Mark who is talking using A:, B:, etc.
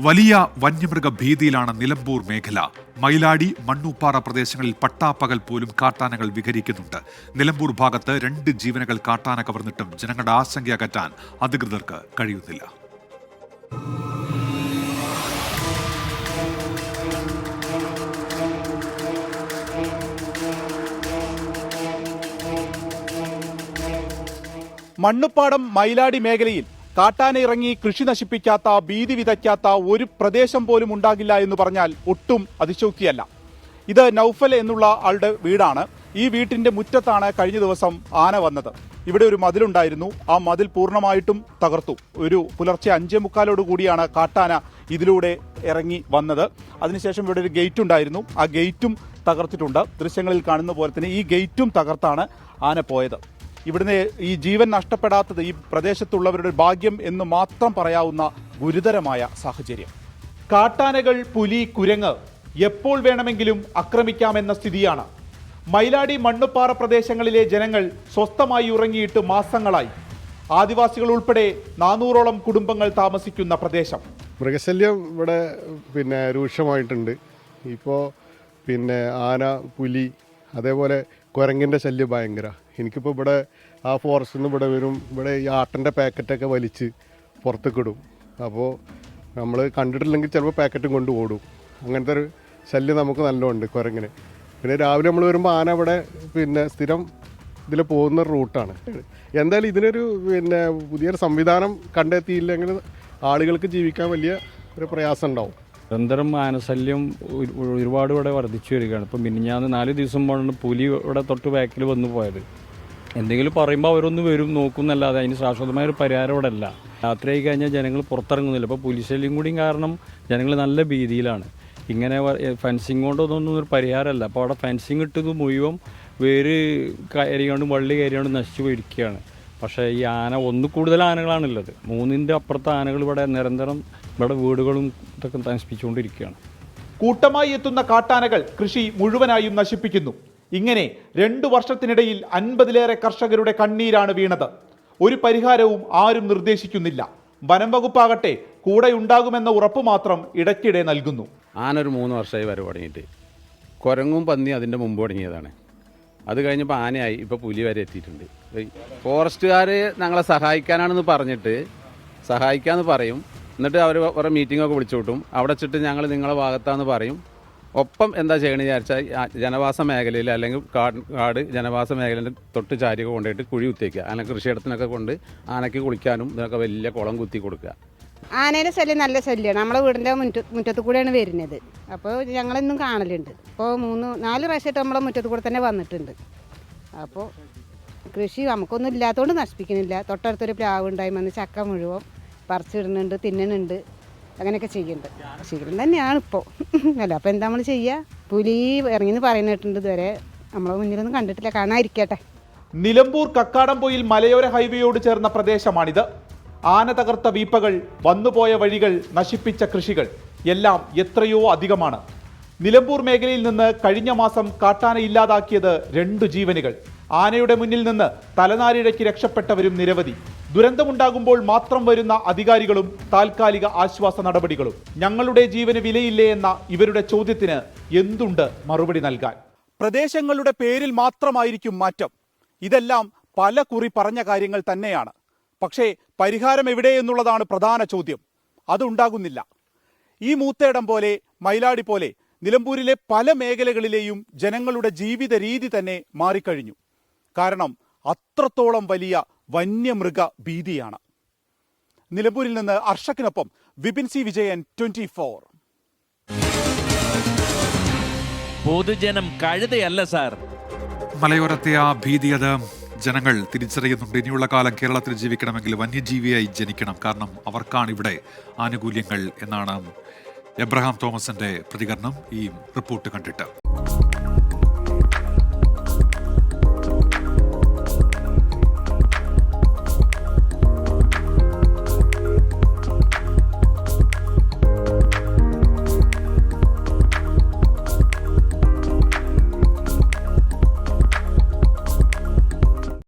A: വലിയ വന്യമൃഗ ഭീതിയിലാണ് നിലമ്പൂർ മേഖല. മയിലാടി മണ്ണൂപ്പാറ പ്രദേശങ്ങളിൽ പട്ടാപ്പകൽ പോലും കാട്ടാനകൾ വിഹരിക്കുന്നുണ്ട്. നിലമ്പൂർ ഭാഗത്ത് രണ്ട് ജീവനകൾ കാട്ടാന കവർന്നിട്ടും ജനങ്ങളുടെ ആശങ്ക അകറ്റാൻ അധികൃതർക്ക് കഴിയുന്നില്ല.
B: മണ്ണുപ്പാടം മയിലാടി മേഖലയിൽ കാട്ടാന ഇറങ്ങി കൃഷി നശിപ്പിക്കാത്ത ഭീതി വിതയ്ക്കാത്ത ഒരു പ്രദേശം പോലും ഉണ്ടാകില്ല എന്ന് പറഞ്ഞാൽ ഒട്ടും അതിശോക്തിയല്ല. ഇത് നൌഫൽ എന്നുള്ള ആളുടെ വീടാണ്. ഈ വീട്ടിന്റെ മുറ്റത്താണ് കഴിഞ്ഞ ദിവസം ആന വന്നത്. ഇവിടെ ഒരു മതിലുണ്ടായിരുന്നു. ആ മതിൽ പൂർണമായിട്ടും തകർത്തു. ഒരു പുലർച്ചെ അഞ്ചേ മുക്കാലോട് കൂടിയാണ് കാട്ടാന ഇതിലൂടെ ഇറങ്ങി വന്നത്. അതിനുശേഷം ഇവിടെ ഒരു ഗേറ്റ് ഉണ്ടായിരുന്നു ആ ഗേറ്റും തകർത്തിട്ടുണ്ട്. ദൃശ്യങ്ങളിൽ കാണുന്ന പോലെ തന്നെ ഈ ഗേറ്റും തകർത്താണ് ആന പോയത്. ഇവിടുന്ന് ഈ ജീവൻ നഷ്ടപ്പെടാത്തത് ഈ പ്രദേശത്തുള്ളവരുടെ ഭാഗ്യം എന്ന് മാത്രം പറയാവുന്ന ഗുരുതരമായ സാഹചര്യം. കാട്ടാനകൾ പുലി കുരങ്ങ് എപ്പോൾ വേണമെങ്കിലും ആക്രമിക്കാമെന്ന സ്ഥിതിയാണ്. മൈലാടി മണ്ണുപ്പാറ പ്രദേശങ്ങളിലെ ജനങ്ങൾ സ്വസ്ഥമായി ഉറങ്ങിയിട്ട് മാസങ്ങളായി. ആദിവാസികൾ ഉൾപ്പെടെ നാനൂറോളം കുടുംബങ്ങൾ താമസിക്കുന്ന പ്രദേശം.
C: മൃഗശല്യം ഇവിടെ പിന്നെ രൂക്ഷമായിട്ടുണ്ട്. ഇപ്പോൾ പിന്നെ ആന പുലി അതേപോലെ കുരങ്ങിന്റെ ശല്യം ഭയങ്കര. എനിക്കിപ്പോൾ ഇവിടെ ആ ഫോറസ്റ്റിൽ നിന്ന് ഇവിടെ വരും ഇവിടെ ഈ ആട്ടിന്റെ പാക്കറ്റൊക്കെ വലിച്ച് പുറത്തേക്ക് ഇടും അപ്പോൾ നമ്മൾ കണ്ടിട്ടില്ലെങ്കിൽ ചിലപ്പോൾ പാക്കറ്റും കൊണ്ട് ഓടും. അങ്ങനത്തെ ഒരു ശല്യം നമുക്ക് നല്ലോണ്ട് കുരങ്ങിന്. പിന്നെ രാവിലെ നമ്മൾ വരുമ്പോൾ ആന ഇവിടെ പിന്നെ സ്ഥിരം ഇതിൽ പോകുന്ന റൂട്ടാണ്. എന്തായാലും ഇതിനൊരു പിന്നെ പുതിയൊരു സംവിധാനം കണ്ടെത്തിയില്ലെങ്കിൽ ആളുകൾക്ക് ജീവിക്കാൻ വലിയ ഒരു പ്രയാസം ഉണ്ടാവും.
D: നിരന്തരം ആനശല്യം ഒരുപാട് ഇവിടെ വർദ്ധിച്ചു വരികയാണ്. ഇപ്പം മിനിഞ്ഞാന്ന് നാല് ദിവസം മുമ്പാണ് പുലി ഇവിടെ തൊട്ട് ബാക്കിൽ വന്നു പോയത്. എന്തെങ്കിലും പറയുമ്പോൾ അവരൊന്ന് വരും നോക്കുന്നല്ലാതെ അതിന് ശാശ്വതമായ ഒരു പരിഹാരം ഇവിടെ അല്ല രാത്രിയായി കഴിഞ്ഞാൽ ജനങ്ങൾ പുറത്തിറങ്ങുന്നില്ല. അപ്പോൾ പുലി ശല്യം കൂടിയും കാരണം ജനങ്ങൾ നല്ല ഭീതിയിലാണ്. ഇങ്ങനെ ഫെൻസിങ് കൊണ്ടൊന്നും ഒരു പരിഹാരമല്ല. അപ്പോൾ അവിടെ ഫെൻസിങ് ഇട്ടത് മുഴുവൻ വേര് കയറിയാണ്ട് വള്ളി കയറിയാണ്ട് നശിച്ചു പോയിരിക്കുകയാണ്. പക്ഷേ ഈ ആന ഒന്ന് കൂടുതൽ ആനകളാണുള്ളത്. മൂന്നിന്റെ അപ്പുറത്തെ ആനകൾ ഇവിടെ നിരന്തരം ഇവിടെ വീടുകളും ഇതൊക്കെ നശിപ്പിച്ചുകൊണ്ടിരിക്കുകയാണ്.
B: കൂട്ടമായി എത്തുന്ന കാട്ടാനകൾ കൃഷി മുഴുവനായും നശിപ്പിക്കുന്നു. ഇങ്ങനെ രണ്ടു വർഷത്തിനിടയിൽ അൻപതിലേറെ കർഷകരുടെ കണ്ണീരാണ് വീണത്. ഒരു പരിഹാരവും ആരും നിർദ്ദേശിക്കുന്നില്ല. വനം വകുപ്പാകട്ടെ കൂടെ ഉണ്ടാകുമെന്ന ഉറപ്പ് മാത്രം ഇടയ്ക്കിടെ നൽകുന്നു.
E: ആന ഒരു മൂന്ന് വർഷമായി വരവ് തുടങ്ങിയിട്ട്. കുരങ്ങും പന്നി അതിന്റെ മുമ്പ് തുടങ്ങിയതാണ്. അത് കഴിഞ്ഞപ്പോൾ ആനയായി. ഇപ്പോൾ പുലി വരെ എത്തിയിട്ടുണ്ട്. ഫോറസ്റ്റുകാർ ഞങ്ങളെ സഹായിക്കാനാണെന്ന് പറഞ്ഞിട്ട് സഹായിക്കാമെന്ന് പറയും. എന്നിട്ട് അവർ കുറേ മീറ്റിങ്ങൊക്കെ വിളിച്ചു കൂട്ടും. അവിടെ വെച്ചിട്ട് ഞങ്ങൾ നിങ്ങളെ ഭാഗത്താന്ന് പറയും. ഒപ്പം എന്താ ചെയ്യണമെന്ന് വിചാരിച്ചാൽ ജനവാസ മേഖലയിൽ അല്ലെങ്കിൽ കാട് കാട് ജനവാസ മേഖലയിൽ തൊട്ട് ചാരിയൊക്കെ കൊണ്ടുപോയിട്ട് കുഴി കുത്തിയേക്കുക അല്ലെങ്കിൽ കൃഷിയിടത്തിനൊക്കെ കൊണ്ട് ആനയ്ക്ക് കുളിക്കാനും ഇതിനൊക്കെ വലിയ കുളം കുത്തി കൊടുക്കുക.
F: ആനയുടെ ശല്യം നല്ല ശല്യമാണ് നമ്മളെ വീടിന്റെ മുറ്റ മുറ്റത്ത് കൂടെയാണ് വരുന്നത്. അപ്പോൾ ഞങ്ങളെന്നും കാണലുണ്ട്. അപ്പോൾ മൂന്ന് നാല് പ്രാവശ്യമായിട്ട് നമ്മളെ മുറ്റത്ത് കൂടെ തന്നെ വന്നിട്ടുണ്ട്. അപ്പോൾ കൃഷി നമുക്കൊന്നും ഇല്ലാത്തതുകൊണ്ട് നശിപ്പിക്കുന്നില്ല. തൊട്ടടുത്തൊരു പ്ലാവ് ഉണ്ടായി വന്ന് ചക്ക മുഴുവൻ പറിച്ചിടുന്നുണ്ട് തിന്നുന്നുണ്ട്. അങ്ങനെയൊക്കെ ചെയ്യുന്നുണ്ട്. ശീലം തന്നെയാണ് ഇപ്പോൾ അല്ല അപ്പോൾ എന്താ നമ്മൾ ചെയ്യുക പുലി ഇറങ്ങിയെന്ന് പറയുന്നിട്ടുണ്ട് ഇതുവരെ. നമ്മളെ മുന്നിലൊന്നും കണ്ടിട്ടില്ല. കാണാതിരിക്കട്ടെ.
B: നിലമ്പൂർ കക്കാടംപൊയിൽ മലയോര ഹൈവേയോട് ചേർന്ന പ്രദേശമാണിത്. ആന തകർത്ത വീപ്പകൾ വന്നുപോയ വഴികൾ നശിപ്പിച്ച കൃഷികൾ. എല്ലാം എത്രയോ അധികമാണ്. നിലമ്പൂർ മേഖലയിൽ നിന്ന് കഴിഞ്ഞ മാസം കാട്ടാന ഇല്ലാതാക്കിയത് രണ്ടു ജീവനുകൾ. ആനയുടെ മുന്നിൽ നിന്ന് തലനാരിഴയ്ക്ക് രക്ഷപ്പെട്ടവരും നിരവധി. ദുരന്തമുണ്ടാകുമ്പോൾ മാത്രം വരുന്ന അധികാരികളും താൽക്കാലിക ആശ്വാസ നടപടികളും. ഞങ്ങളുടെ ജീവന് വിലയില്ലേ എന്ന ഇവരുടെ ചോദ്യത്തിന് എന്തുണ്ട് മറുപടി നൽകാൻ? പ്രദേശങ്ങളുടെ പേരിൽ മാത്രമായിരിക്കും മാറ്റം. ഇതെല്ലാം പല കുറി പറഞ്ഞ കാര്യങ്ങൾ തന്നെയാണ്. പക്ഷേ പരിഹാരം എവിടെ എന്നുള്ളതാണ് പ്രധാന ചോദ്യം. അതുണ്ടാകുന്നില്ല. ഈ മൂത്തേടം പോലെ മൈലാടി പോലെ നിലമ്പൂരിലെ പല മേഖലകളിലെയും ജനങ്ങളുടെ ജീവിത രീതി തന്നെ മാറിക്കഴിഞ്ഞു. കാരണം അത്രത്തോളം വലിയ വന്യമൃഗ ഭീതിയാണ്. നിലമ്പൂരിൽ നിന്ന് അർഷക്കിനൊപ്പം Vipin C Vijayan twenty four.
G: പൊതുജനം കഴുതയല്ല സാർ.
A: മലയോരത്തെ ആ ഭീതി അത് ജനങ്ങൾ തിരിച്ചറിയുന്നുണ്ട്. ഇനിയുള്ള കാലം കേരളത്തിൽ ജീവിക്കണമെങ്കിൽ വന്യജീവിയായി ജനിക്കണം. കാരണം അവർക്കാണ് ഇവിടെ ആനുകൂല്യങ്ങൾ എന്നാണ് എബ്രഹാം തോമസിന്റെ പ്രതികരണം. ഈ റിപ്പോർട്ട് കണ്ടിട്ട്